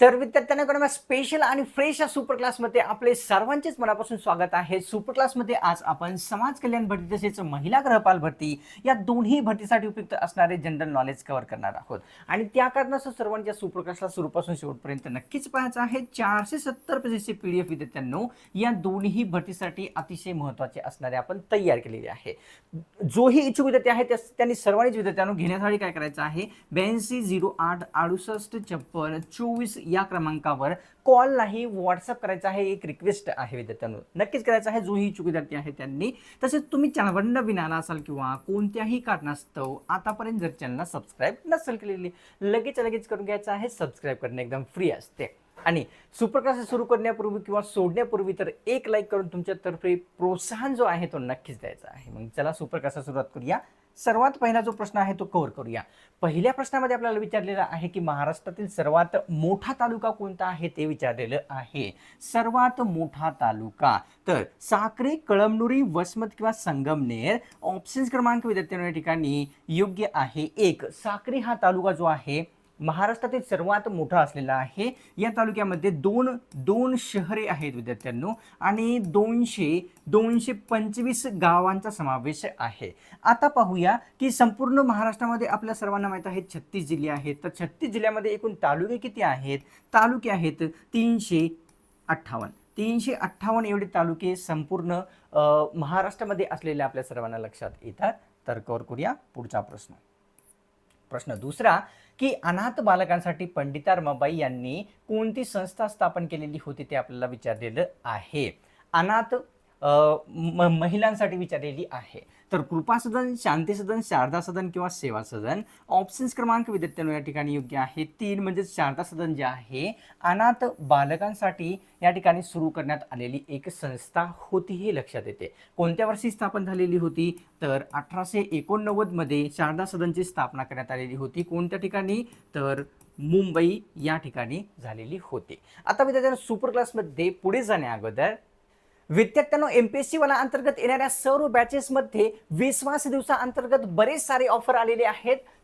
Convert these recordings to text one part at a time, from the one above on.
तर विद्यार्थ्यांना स्पेशल आणि फ्रेश या सुपर क्लासमध्ये आपले सर्वांचेच मनापासून स्वागत आहे. सुपर क्लासमध्ये आज आपण समाज कल्याण भरती तसेच महिला ग्रहपाल भरती या दोन्ही भरतीसाठी उपयुक्त असणारे जनरल नॉलेज कव्हर करणार आहोत. आणि त्या कारणास्तव सर्वांच्या सुपर क्लासला सुरूपासून शेवटपर्यंत नक्कीच पाहायचं आहे. चारशे सत्तर पेजेसचे पी डी एफ विद्यार्थ्यांनो या दोन्ही भरतीसाठी अतिशय महत्त्वाचे असणारे आपण तयार केलेले आहे. जोही इच्छुक विद्यार्थी आहे त्या त्यांनी सर्वांनीच विद्यार्थ्यांना घेण्यासाठी काय करायचं आहे? ब्याऐंशी झिरो आठ अडुसष्ट छप्पन चोवीस या क्रमांकावर कॉल नाही व्हॉट्सअप करायचा आहे एक रिक्वेस्ट आहे विद्यार्थ्यांनो नक्कीच करायचं आहे जोही इच्छुक विद्यार्थी आहे त्यांनी. तसेच तुम्ही चॅनलवर नवीन आला असाल किंवा कोणत्याही कारणास्तव आतापर्यंत जर चॅनलला सबस्क्राईब नसेल केलेली लगेच लगेच करून घ्यायचं आहे सबस्क्राईब करणे एकदम फ्री असते. आणि सुपर क्लासेस सुरू करण्यापूर्वी किंवा सोडण्यापूर्वी तर एक लाईक करून तुमच्यातर्फे प्रोत्साहन जो आहे तो नक्कीच द्यायचा आहे. मग चला सुपर क्लासेस सुरुवात करूया. सर्वात पहिला जो प्रश्न आहे तो कव्हर करूया. पहिल्या प्रश्नामध्ये आपल्याला विचारलेलं आहे की महाराष्ट्रातील सर्वात मोठा तालुका कोणता आहे ते विचारलेलं आहे. सर्वात मोठा तालुका. तर साक्री कळमनुरी वसमत किंवा संगमनेर ऑप्शन्स क्रमांक विद्यार्थ्यांना या ठिकाणी योग्य आहे. एक साक्री हा तालुका जो आहे महाराष्ट्रातील सर्वात मोठा असलेला आहे. या तालुक्यामध्ये दोन दोन शहरे आहेत विद्यार्थ्यांनो. आणि दोनशे दोनशे पंचवीस गावांचा समावेश आहे. आता पाहूया की संपूर्ण महाराष्ट्रामध्ये आपल्या सर्वांना माहीत आहे छत्तीस जिल्हे आहेत. तर छत्तीस जिल्ह्यामध्ये एकूण तालुके किती आहेत? तालुके आहेत तीनशे अठ्ठावन्न. तीनशे अठ्ठावन्न एवढे तालुके संपूर्ण महाराष्ट्रामध्ये असलेले आपल्या सर्वांना लक्षात येतात. तर कवर करूया पुढचा प्रश्न. प्रश्न दुसरा की अनाथ बालकांसाठी पंडिता रमाबाई यांनी कोणती संस्था स्थापन केलेली होती ते आपल्याला विचारलेलं आहे. अनाथ महिलांसाठी विचारलेली आहे. तर कृपा सदन शांती सदन शारदा सदन किंवा सेवा सदन ऑप्शन्स क्रमांक विद्यार्थ्यांनो या ठिकाणी योग्य आहे तीन म्हणजे शारदा सदन जे आहे अनाथ बालकांसाठी या ठिकाणी सुरू करण्यात आलेली एक संस्था होती हे लक्षात येते. कोणत्या वर्षी स्थापन झालेली होती? तर अठराशे एकोणनव्वदमध्ये शारदा सदनची स्थापना करण्यात आलेली होती. कोणत्या ठिकाणी? तर मुंबई या ठिकाणी झालेली होती. आता विद्यार्थ्यांना सुपर क्लासमध्ये पुढे जाण्या अगोदर विद्यार्थ्यांनो एम पी एस सीवाला अंतर्गत येणाऱ्या सर्व बॅचेसमध्ये विश्वास दिवसा अंतर्गत बरेच सारे ऑफर आलेले आहेत.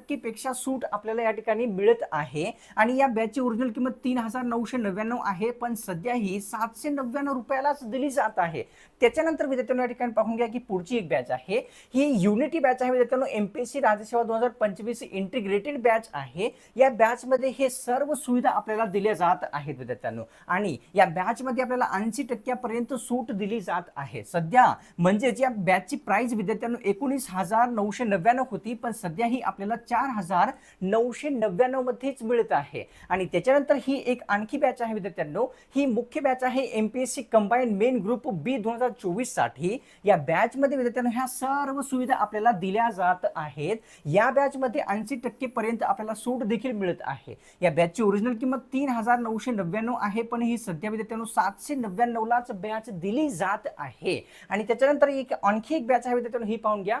टक्केपेक्षा सूट आपल्याला या ठिकाणी मिळत आहे. आणि या बॅचची ओरिजिनल किंमत तीन हजार नऊशे नव्याण्णव आहे. पण सध्या ही सातशे नव्याण्णव रुपयालाच दिली जात आहे. त्याच्यानंतर विद्यार्थ्यांनो या ठिकाणी पाहून घ्या की पुढची एक बॅच आहे. ही युनिटी बॅच आहे विद्यार्थ्यांनो. एमपीएससी राज्यसेवा दोन हजार पंचवीस इंटिग्रेटेड बॅच आहे. या बॅच मध्ये हे सर्व सुविधा आपल्याला दिल्या जात आहेत विद्यार्थ्यांनो. आणि या बॅच मध्ये आपल्याला ऐंशी टक्क्यापर्यंत सूट दिली जात आहे. सध्या म्हणजेच या बॅचची प्राइस विद्यार्थ्यांनो एकोणीस हजार नऊशे नव्याण्णव होती. पण सध्या ही आपल्याला चार हजार नऊशे नव्याण्णवमध्येच मिळत आहे. आणि त्याच्यानंतर ही एक आणखी बॅच आहे विद्यार्थ्यांनो. ही मुख्य बॅच आहे M P S C combined main group B दोन हजार चोवीससाठी या बॅचमध्ये विद्यार्थ्यांनो ह्या सर्व सुविधा आपल्याला दिल्या जात आहेत. या बॅचमध्ये ऐंशी टक्केपर्यंत आपल्याला सूट देखील मिळत आहे. या बॅचची ओरिजिनल किंमत तीन हजार नऊशे नव्याण्णव आहे पण ही सध्या विद्यार्थ्यांनो सातशे नव्याण्णवलाच बॅच दिली जात आहे. आणि त्याच्यानंतर एक आणखी एक बॅच आहे विद्यार्थ्यांनो ही पाहून घ्या.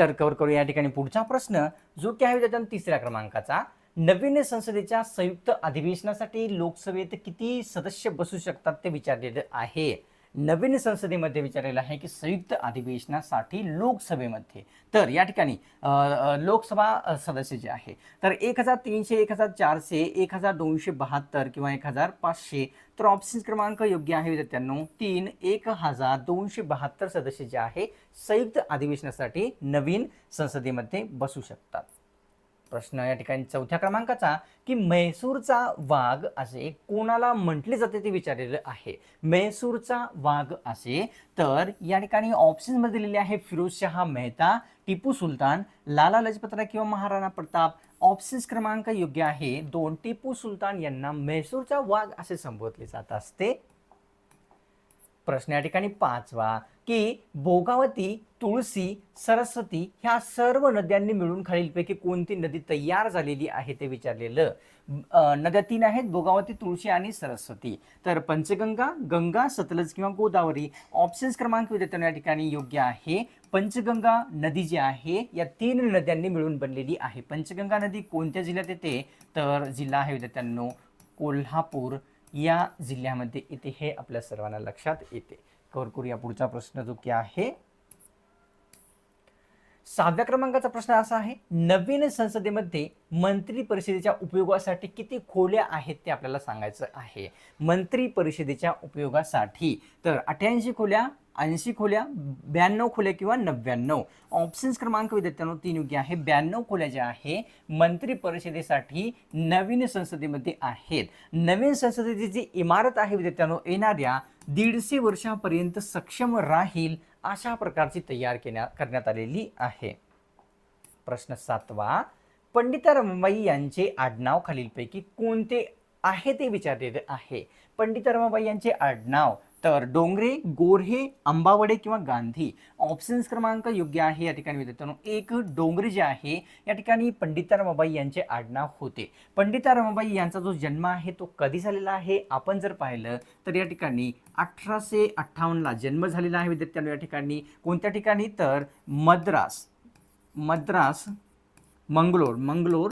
तर कव्हर करू या ठिकाणी पुढचा प्रश्न जो की आहे विद्यार्थ्यांनो तिसऱ्या क्रमांकाचा. नवीन संसदेच्या संयुक्त अधिवेशनासाठी लोकसभेत किती सदस्य बसू शकतात ते विचारलेलं आहे. नवीन संसदेमध्ये विचारलेलं आहे की संयुक्त अधिवेशनासाठी लोकसभेमध्ये. तर या ठिकाणी लोकसभा सदस्य जे आहे तर एक हजार तीनशे एक हजार चारशे एक हजार दोनशे बहात्तर किंवा एक हजार पाचशे तर ऑप्शन क्रमांक योग्य आहे विद्यार्थ्यांनो तीन एक हजार दोनशे बहात्तर सदस्य जे आहे संयुक्त अधिवेशनासाठी नवीन संसदेमध्ये बसू शकतात. प्रश्न या ठिकाणी चौथ्या क्रमांकाचा की म्हैसूरचा वाघ असे कोणाला म्हटले जाते ते विचारलेलं आहे? म्हैसूरचा वाघ असे तर या ठिकाणी ऑप्शन्समध्ये दिलेले आहे फिरोजशहा मेहता टिपू सुलतान लाला लजपतराय किंवा महाराणा प्रताप. ऑप्शन्स क्रमांक योग्य आहे. दोन टिपू सुलतान यांना म्हैसूरचा वाघ असे संबोधले जात असते. प्रश्न या ठिकाणी पाचवा की भोगावती तुळसी सरस्वती ह्या सर्व नद्यांनी मिळून खालीलपैकी कोणती नदी तयार झालेली आहे ते विचारलेलं? नद्या तीन आहेत भोगावती तुळशी आणि सरस्वती. तर पंचगंगा गंगा सतलज किंवा गोदावरी ऑप्शन्स क्रमांक विद्यार्थ्यांना या ठिकाणी योग्य आहे. पंचगंगा नदी जी आहे या तीन नद्यांनी मिळून बनलेली आहे. पंचगंगा नदी कोणत्या जिल्ह्यात येते? तर जिल्हा आहे विद्यार्थ्यांनो कोल्हापूर. या जिल्ह्यामध्ये येते हे आपल्या सर्वांना लक्षात येते. कवर करूया पुढचा प्रश्न जो की आहे सहाव्या क्रमांकाचा प्रश्न असा आहे नवीन संसदेमध्ये मंत्री परिषदेच्या उपयोगासाठी किती खोल्या आहेत ते आपल्याला सांगायचं आहे. मंत्री परिषदेच्या उपयोगासाठी तर अठ्याऐंशी खोल्या ऐंशी खोल्या ब्याण्णव खोल्या किंवा नव्याण्णव. ऑप्शन्स क्रमांक विद्यार्थ्यांनो तीन योग्य आहे. ब्याण्णव खोल्या ज्या आहे मंत्री परिषदेसाठी नवीन संसदेमध्ये आहेत. नवीन संसदेची जी इमारत आहे विद्यार्थ्यांनो येणाऱ्या दीडशे वर्षापर्यंत सक्षम राहील अशा प्रकारची तयार केल्या करण्यात आलेली आहे. प्रश्न सातवा पंडितरमाबाई यांचे आडनाव खालीलपैकी कोणते आहे ते विचारलेले आहे? पंडितरमाबाई यांचे आडनाव तर डोंगरे गोरहे आंबावडे किंवा गांधी ऑप्शन्स क्रमांक योग्य आहे. या ठिकाणी विद्यार्थ्यांनो एक डोंगरे जे आहे या ठिकाणी पंडिता रमाबाई यांचे आडनाव होते. पंडिता रमाबाई यांचा जो जन्म आहे तो कधी झालेला आहे? आपण जर पाहिलं तर या ठिकाणी अठराशे अठ्ठावन्नला जन्म झालेला आहे विद्यार्थ्यांनो. या ठिकाणी कोणत्या ठिकाणी? तर मद्रास मद्रास मंगलोर मंगलोर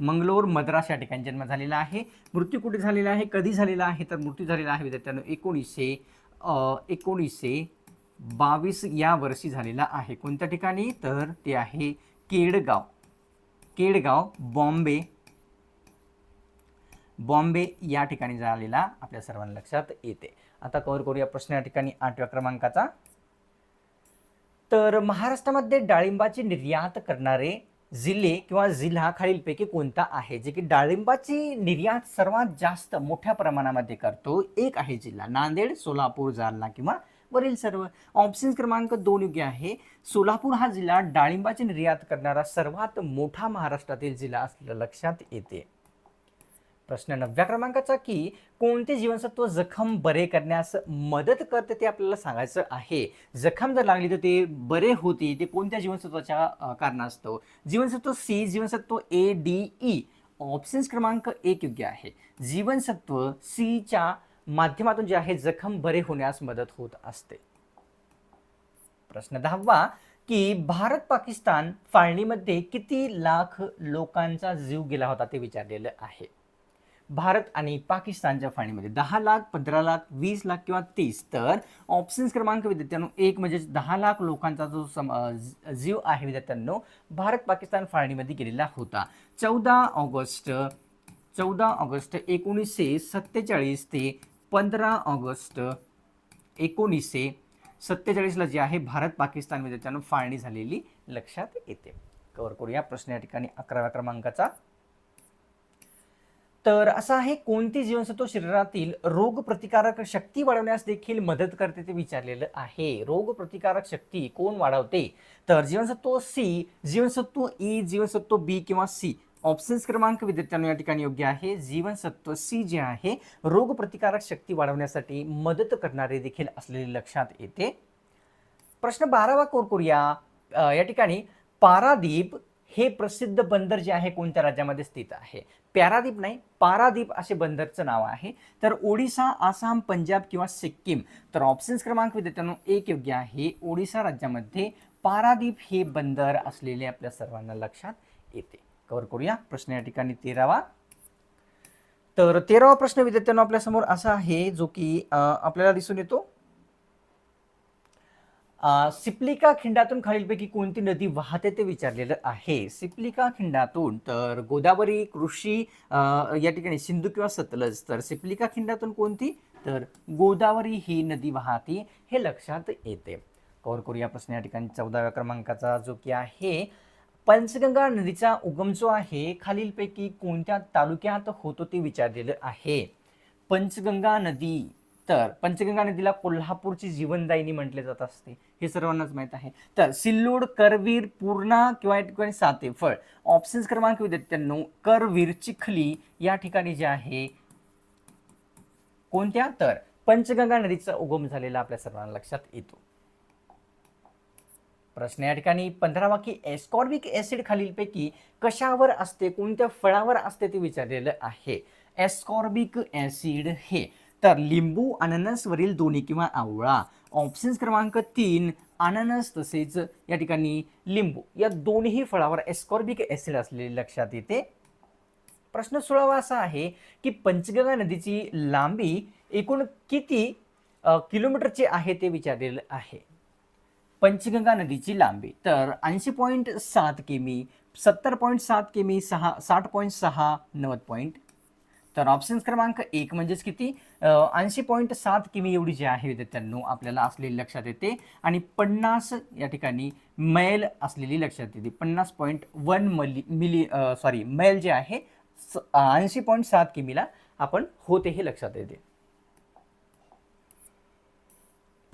मंगलोर मद्रास या ठिकाणी जन्म झालेला आहे. मृत्यू कुठे झालेला आहे? कधी झालेला आहे? तर मृत्यू झालेला आहे विद्यार्थ्यांनो एकोणीसशे एकोणीसशे बावीस या वर्षी झालेला आहे. कोणत्या ठिकाणी? तर ते आहे केडगाव. केडगाव बॉम्बे. बॉम्बे या ठिकाणी झालेला आपल्या सर्वांना लक्षात येते. आता कव्हर करूया प्रश्न या ठिकाणी आठव्या क्रमांकाचा. तर महाराष्ट्रामध्ये डाळिंबाची निर्यात करणारे जिल्हे किंवा जिल्हा खालीलपैकी कोणता आहे? जे की डाळिंबाची निर्यात सर्वात जास्त मोठ्या प्रमाणामध्ये करतो. एक आहे जिल्हा. नांदेड सोलापूर जालना किंवा वरील सर्व. ऑप्शन क्रमांक दोन योग्य आहे. सोलापूर हा जिल्हा डाळिंबाची निर्यात करणारा सर्वात मोठा महाराष्ट्रातील जिल्हा असलेला लक्षात येते. प्रश्न नवव्या क्रमांकाचा की कोणते जीवनसत्व जखम बरे करण्यास मदत करते ते आपल्याला सांगायचं आहे. जखम जर लागली तर ते बरे होते ते कोणत्या जीवनसत्वाच्या कारणास्तव? जीवनसत्व सी जीवनसत्व ए डी ई ऑप्शन्स क्रमांक एक योग्य आहे. जीवनसत्व सीच्या माध्यमातून जे आहे जखम बरे होण्यास मदत होत असते. प्रश्न दहावा की भारत पाकिस्तान फाळणीमध्ये किती लाख लोकांचा जीव गेला होता ते विचारलेलं आहे. भारत आणि पाकिस्तानच्या फाळणीमध्ये दहा लाख पंधरा लाख वीस लाख किंवा तीस. तर ऑप्शन्स क्रमांक विद्यार्थ्यांनो एक म्हणजे दहा लाख लोकांचा जो सम जीव आहे विद्यार्थ्यांनो भारत पाकिस्तान फाळणीमध्ये गेलेला होता. चौदा ऑगस्ट चौदा ऑगस्ट एकोणीसशे सत्तेचाळीस ते पंधरा ऑगस्ट एकोणीसशे सत्तेचाळीसला जे आहे भारत पाकिस्तानमध्ये त्यानं फाळणी झालेली लक्षात येते. कवर करूया प्रश्न या ठिकाणी अकराव्या क्रमांकाचा. तर असं आहे कोणती जीवनसत्व शरीरातील रोग प्रतिकारक शक्ती वाढवण्यास देखील मदत करते ते विचारलेलं आहे. रोग प्रतिकारक शक्ती कोण वाढवते? तर जीवनसत्व सी जीवनसत्व ई जीवनसत्व बी किंवा सी ऑप्शन्स क्रमांक विद्यार्थ्यांना या ठिकाणी योग्य आहे. जीवनसत्व सी जे आहे रोग प्रतिकारक शक्ती वाढवण्यासाठी मदत करणारे देखील असलेले लक्षात येते. प्रश्न बारावा कोर करूया. या ठिकाणी पारादीप हे प्रसिद्ध बंदर जे आहे कोणत्या राज्यामध्ये स्थित आहे? पॅरादीप नाही पारादीप असे बंदरचं नाव आहे. तर ओडिसा आसाम पंजाब किंवा सिक्कीम तर ऑप्शन्स क्रमांक विद्यार्थ्यांनो एक योग्य आहे. ओडिसा राज्यामध्ये पारादीप हे बंदर असलेले आपल्या सर्वांना लक्षात येते. कव्हर करूया. प्रश्न या ठिकाणी तेरावा. तर तेरावा प्रश्न विद्यार्थ्यांनो आपल्यासमोर असा आहे जो की आपल्याला दिसून येतो. सिप्लिका खिंडातून खालीलपैकी कोणती नदी वाहते ते विचारलेलं आहे. सिप्लिका खिंडातून तर गोदावरी कृषी या ठिकाणी सिंधू किंवा सतलज तर सिप्लिका खिंडातून कोणती? तर गोदावरी ही नदी वाहते हे लक्षात येते. कव्हर करूया प्रश्न या ठिकाणी चौदाव्या क्रमांकाचा जो की आहे. पंचगंगा नदीचा उगम जो आहे खालीलपैकी कोणत्या तालुक्यात होतो ते विचारलेलं आहे. पंचगंगा नदी तर पंचगंगा नदीला कोल्हापूरची जीवनदायिनी म्हटले जात असते. हे सर्वांनाच माहीत आहे. तर सिल्लोड करवीर पूर्णा किंवा या ठिकाणी सातेफळ ऑप्शन्स क्रमांक विद्यार्थ्यांनो करवीर चिखली या ठिकाणी जे आहे कोणत्या? तर पंचगंगा नदीचा उगम झालेला आपल्या सर्वांना लक्षात येतो. प्रश्न या ठिकाणी पंधरा वाकी एस्कॉर्बिक ऍसिड खालीलपैकी कशावर असते कोणत्या फळावर असते ते विचारलेलं आहे. एस्कॉर्बिक ऍसिड हे तर लिंबू अननसवरील दोन्ही किंवा आवळा. ऑप्शन्स क्रमांक तीन अननस तसेच या ठिकाणी लिंबू. या दोन्ही फळावर एस्कॉर्बिक ॲसिड असलेले लक्षात येते. प्रश्न सोळावा असा आहे की पंचगंगा नदीची लांबी एकूण किती किलोमीटरची आहे ते विचारलेलं आहे. पंचगंगा नदीची लांबी. तर ऐंशी पॉईंट सात किमी सत्तर पॉईंट सात किमी सहा साठ पॉईंट सहा नव्वद पॉईंट तर ऑप्शन क्रमांक एक म्हणजेच किती? ऐंशी पॉईंट सात किमी एवढी जी आहे विद्यार्थ्यांनो आपल्याला असलेली लक्षात येते. आणि पन्नास या ठिकाणी मैल असलेली लक्षात येते. पन्नास पॉईंट वन मली मिली सॉरी मैल जे आहे ऐंशी पॉईंट सात किमीला आपण होते हे लक्षात येते.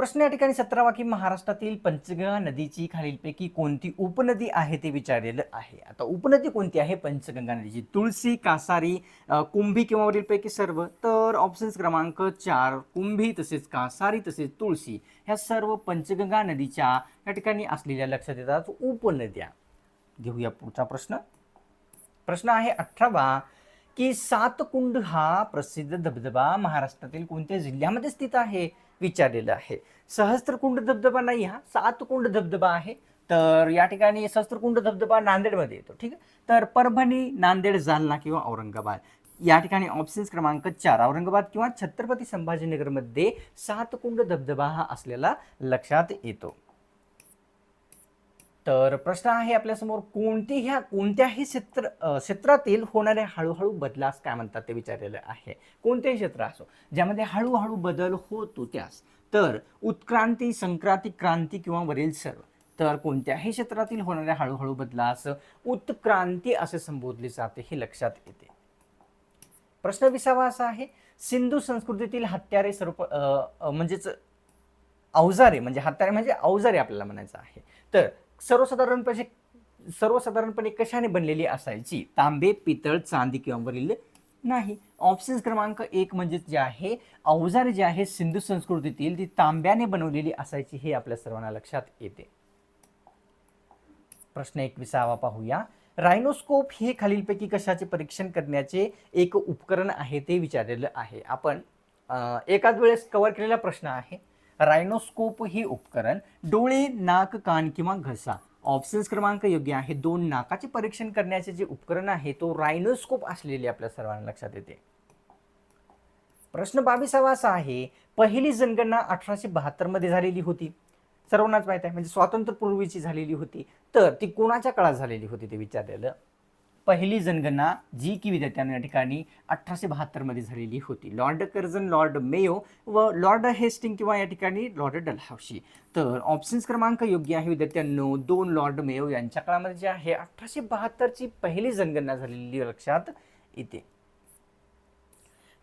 प्रश्न या ठिकाणी सतरावा की महाराष्ट्रातील पंचगंगा नदीची खालीलपैकी कोणती उपनदी आहे ते विचारलेलं आहे. आता उपनदी कोणती आहे? पंचगंगा नदीची. तुळशी कासारी कुंभी किंवा वरीलपैकी सर्व. तर ऑप्शन्स क्रमांक चार कुंभी तसेच कासारी तसेच तुळशी. ह्या सर्व पंचगंगा नदीच्या या ठिकाणी असलेल्या लक्षात येतात उपनद्या. घेऊया पुढचा प्रश्न. प्रश्न आहे अठरावा की सातकुंड हा प्रसिद्ध धबधबा महाराष्ट्रातील कोणत्या जिल्ह्यामध्ये स्थित आहे? विचारलेलं आहे. सहस्त्रकुंड धबधबा नाही हा सातकुंड धबधबा आहे. तर या ठिकाणी सहस्त्रकुंड धबधबा नांदेडमध्ये येतो ठीक आहे? तर परभणी नांदेड जालना किंवा औरंगाबाद. या ठिकाणी ऑप्शन्स क्रमांक चार औरंगाबाद किंवा छत्रपती संभाजीनगरमध्ये सातकुंड धबधबा हा असलेला लक्षात येतो. तर प्रश्न आहे आपल्यासमोर कोणती ह्या कोणत्याही क्षेत्र क्षेत्रातील होणाऱ्या हळूहळू बदलास काय म्हणतात ते विचारलेलं आहे. कोणतेही क्षेत्र असो ज्यामध्ये हळूहळू बदल होतो त्यास. तर उत्क्रांती संक्रांती क्रांती किंवा वरील सर्व. तर कोणत्याही क्षेत्रातील होणाऱ्या हळूहळू बदलास उत्क्रांती असे संबोधले जाते हे लक्षात येते. प्रश्न विसावा असा आहे सिंधू संस्कृतीतील हत्यारे सर्व म्हणजेच अवजारे म्हणजे हत्यारे म्हणजे अवजारे आपल्याला म्हणायचं आहे. तर सर्वसाधारणपणे सर्वसाधारणपणे कशाने बनलेली असायची? तांबे पितळ चांदी किंवा वरील नाही. ऑप्शन क्रमांक एक म्हणजे जे आहे अवजार जे आहे सिंधू संस्कृतीतील ती तांब्याने बनवलेली असायची हे आपल्या सर्वांना लक्षात येते. प्रश्न एकविसावा पाहूया. रायनोस्कोप हे खालीलपैकी कशाचे परीक्षण करण्याचे एक उपकरण आहे ते विचारलेलं आहे. आपण एकाच वेळेस कव्हर केलेला प्रश्न आहे. रायनोस्कोप हे उपकरण डोळे नाक कान किंवा घसा. ऑप्शन्स क्रमांक योग्य आहे. दोन नाकाचे परीक्षण करण्याचे जे उपकरण आहे तो रायनोस्कोप असलेले आपल्या सर्वांना लक्षात येते. प्रश्न बावीसावा असा आहे पहिली जनगणना अठराशे बहात्तरमध्ये झालेली होती. सर्वांनाच माहीत आहे म्हणजे स्वातंत्र्यपूर्वीची झालेली होती. तर ती कोणाच्या काळात झालेली होती ते विचारलेलं? पहिली जनगणना जी की विद्यार्थ्यांना या ठिकाणी अठराशे बहात्तरमध्ये झालेली होती. लॉर्ड कर्जन लॉर्ड मेयो व लॉर्ड हेस्टिंग किंवा या ठिकाणी लॉर्ड डलहावशी तर ऑप्शन्स क्रमांक योग्य आहे विद्यार्थ्यांनो. दोन लॉर्ड मेयो यांच्या काळामध्ये जे आहे अठराशे बहात्तरची पहिली जनगणना झालेली लक्षात येते.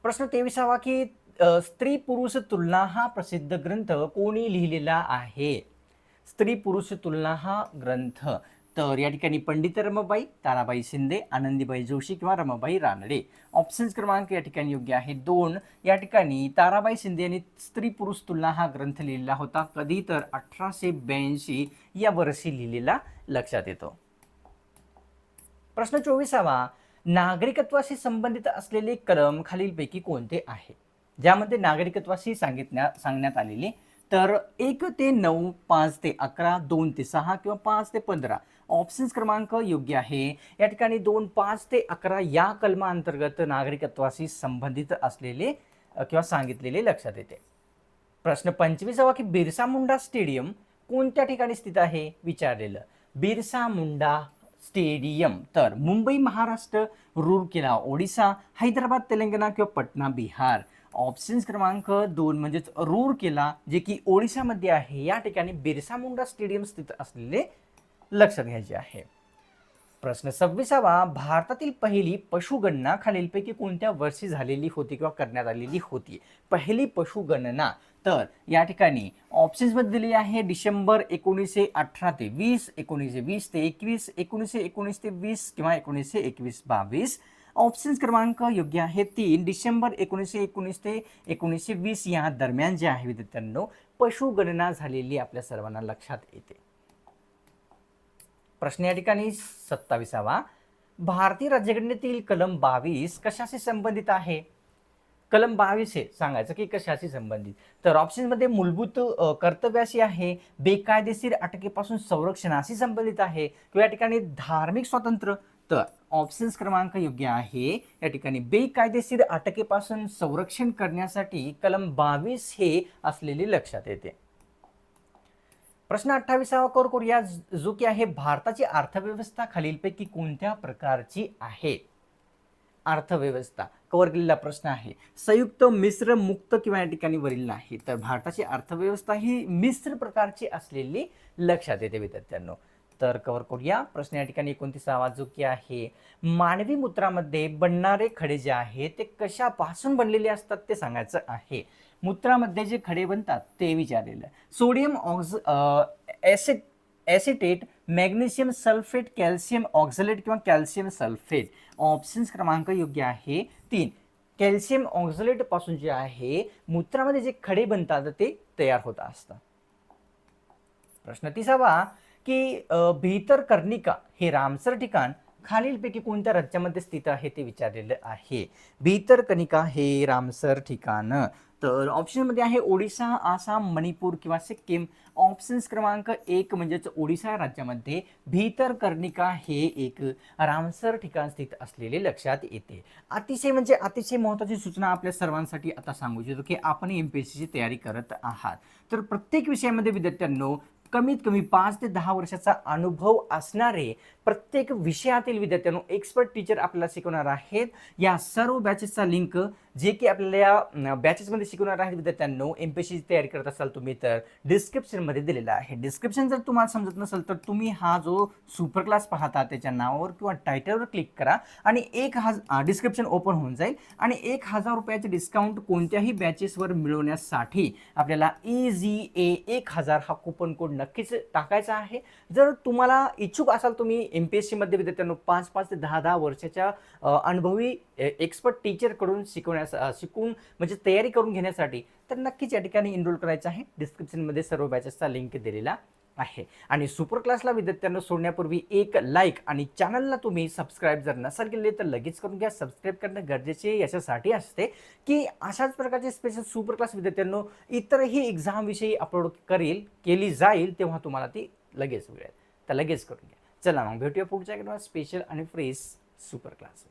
प्रश्न तेविसावा की स्त्री पुरुष तुलना हा प्रसिद्ध ग्रंथ कोणी लिहिलेला आहे? स्त्री पुरुष तुलना हा ग्रंथ. तर या ठिकाणी पंडित रमाबाई ताराबाई शिंदे आनंदीबाई जोशी किंवा रमाबाई रानडे. ऑप्शन्स क्रमांक या ठिकाणी योग्य आहे. दोन या ठिकाणी ताराबाई शिंदे यांनी स्त्री पुरुष तुलना हा ग्रंथ लिहिलेला होता. कधी तर अठराशे ब्याऐंशी या वर्षी लिहिलेला लक्षात येतो. प्रश्न चोवीसावा नागरिकत्वाशी संबंधित असलेले कलम खालीलपैकी कोणते आहे? ज्यामध्ये नागरिकत्वाशी सांगितण्या सांगण्यात आलेले. तर एक ते नऊ पाच ते अकरा दोन ते सहा किंवा पाच ते पंधरा ऑप्शन्स क्रमांक योग्य आहे. या ठिकाणी दोन पाच ते अकरा या कलमांतर्गत नागरिकत्वाशी संबंधित असलेले किंवा सांगितलेले लक्षात येते. प्रश्न पंचवीसावा की बिरसा मुंडा स्टेडियम कोणत्या ठिकाणी स्थित आहे? विचारलेलं. बिरसा मुंडा स्टेडियम. तर मुंबई महाराष्ट्र रूरकेला ओडिसा हैदराबाद तेलंगणा किंवा पटना बिहार. ऑप्शन्स क्रमांक दोन म्हणजेच रूरकेला जे की ओडिशामध्ये आहे. या ठिकाणी बिरसा मुंडा स्टेडियम स्थित असलेले लक्षात घ्यायचे आहे. प्रश्न सव्वीसावा भारतातील पहिली पशुगणना खालीलपैकी कोणत्या वर्षी झालेली होती किंवा करण्यात आलेली होती? पहिली पशुगणना तर या ठिकाणी ऑप्शन्समध्ये दिली आहे डिसेंबर एकोणीसशे अठरा ते वीस एकोणीसशे वीस ते एकवीस एकोणीसशे एकोणीस ते वीस किंवा एकोणीसशे एकवीस बावीस. ऑप्शन्स क्रमांक योग्य आहे तीन डिसेंबर एकोणीसशे एकोणीस ते एकोणीसशे वीस या दरम्यान जे आहे विद्यार्थ्यांनो पशुगणना झालेली आपल्या सर्वांना लक्षात येते. प्रश्न या ठिकाणी सत्तावीसावा. भारतीय राज्यघटनेतील कलम बावीस कशाशी संबंधित आहे? कलम बावीस हे सांगायचं की कशाशी संबंधित? तर ऑप्शनमध्ये मूलभूत कर्तव्याशी आहे बेकायदेशीर अटकेपासून संरक्षणाशी संबंधित आहे किंवा या ठिकाणी धार्मिक स्वातंत्र्य. तर ऑप्शन्स क्रमांक योग्य आहे. या ठिकाणी बेकायदेशीर अटकेपासून संरक्षण करण्यासाठी कलम बावीस हे असलेले लक्षात येते. प्रश्न अठ्ठावीसावा कोर करूया. जो की आहे भारताची अर्थव्यवस्था खालीलपैकी कोणत्या प्रकारची आहे? अर्थव्यवस्था. कवर केलेला प्रश्न आहे. संयुक्त मिश्र मुक्त किंवा या ठिकाणी वरील नाही. तर भारताची अर्थव्यवस्था ही मिश्र प्रकारची असलेली लक्षात येते विद्यार्थ्यांनो. तर कवर करूया. प्रश्न या ठिकाणी एकोणतीसावा जो की आहे मानवी मूत्रामध्ये बनणारे खडे जे आहे ते कशापासून बनलेले असतात ते सांगायचं आहे. मूत्रामध्ये जे खडे बनतात ते विचारलेलं. आहे sodium ऑक्झ acid acetate magnesium sulphate calcium oxalate किंवा कॅल्शियम सल्फेट. ऑप्शन्स क्रमांक योग्य आहे तीन. कॅल्शियम ऑक्झलेटपासून जे आहे मूत्रामध्ये जे खडे बनतात ते तयार होत असतात. प्रश्न तिसावा की भीतर भीतरकर्णिका हे रामसर ठिकाण खालीलपैकी कोणत्या राज्यामध्ये स्थित आहे ते विचारलेलं आहे. भीतरकनिका हे रामसर ठिकाण. तर ऑप्शनमध्ये आहे ओडिशा आसाम मणिपूर किंवा सिक्कीम. ऑप्शन्स क्रमांक एक म्हणजेच ओडिशा राज्यामध्ये भीतरकर्णिका हे एक रामसर ठिकाण स्थित असलेले लक्षात येते. अतिशय म्हणजे अतिशय महत्त्वाची सूचना आपल्या सर्वांसाठी आता सांगू इच्छितो की आपण एम पी एस सीची तयारी करत आहात. तर प्रत्येक विषयामध्ये विद्यार्थ्यांनो कमीत कमी पाच ते दहा वर्षाचा अनुभव असणारे प्रत्येक विषयातील विद्यार्थ्यांनो एक्सपर्ट टीचर आपल्याला शिकवणार आहेत. या सर्व बॅचेसचा लिंक जे की आपल्याला या बॅचेसमध्ये शिकवणार आहेत विद्यार्थ्यांनो एम पी एस सीची तयारी करत असाल तुम्ही तर डिस्क्रिप्शनमध्ये दिलेला आहे. डिस्क्रिप्शन जर तुम्हाला समजत नसेल तर तुम्ही हा जो सुपर क्लास पाहता त्याच्या नावावर किंवा टायटलवर क्लिक करा आणि एक हज डिस्क्रिप्शन ओपन होऊन जाईल आणि एक हजार रुपयाचे डिस्काउंट कोणत्याही बॅचेसवर मिळवण्यासाठी आपल्याला ई जी ए एक हजार हा कुपन कोड नक्कीच टाकायचा आहे. जर तुम्हाला इच्छुक असाल तुम्ही एम पी एस सीमध्ये विद्यार्थ्यांनो पाच पाच ते दहा दहा वर्षाच्या अनुभवी एक्सपर्ट टीचरकडून शिकवण्यास शिकून म्हणजे तयारी करून घेण्यासाठी तर नक्कीच या ठिकाणी एनरोल करायचं आहे. डिस्क्रिप्शनमध्ये सर्व बॅचेसचा लिंक दिलेला. आहे. आणि सुपर क्लासला विद्यार्थ्यांना सोडण्यापूर्वी एक लाईक आणि चॅनलला तुम्ही सबस्क्राईब जर नसाल केले तर लगेच करून घ्या. सबस्क्राईब करणं गरजेचे याच्यासाठी असते की अशाच प्रकारचे स्पेशल सुपर क्लास विद्यार्थ्यांनो इतरही एक्झामविषयी अपलोड करेल केली जाईल तेव्हा तुम्हाला ती लगेच मिळेल. तर लगेच करून घ्या. चला मग भेटूया पुढच्या स्पेशल आणि फ्रेश सुपर क्लास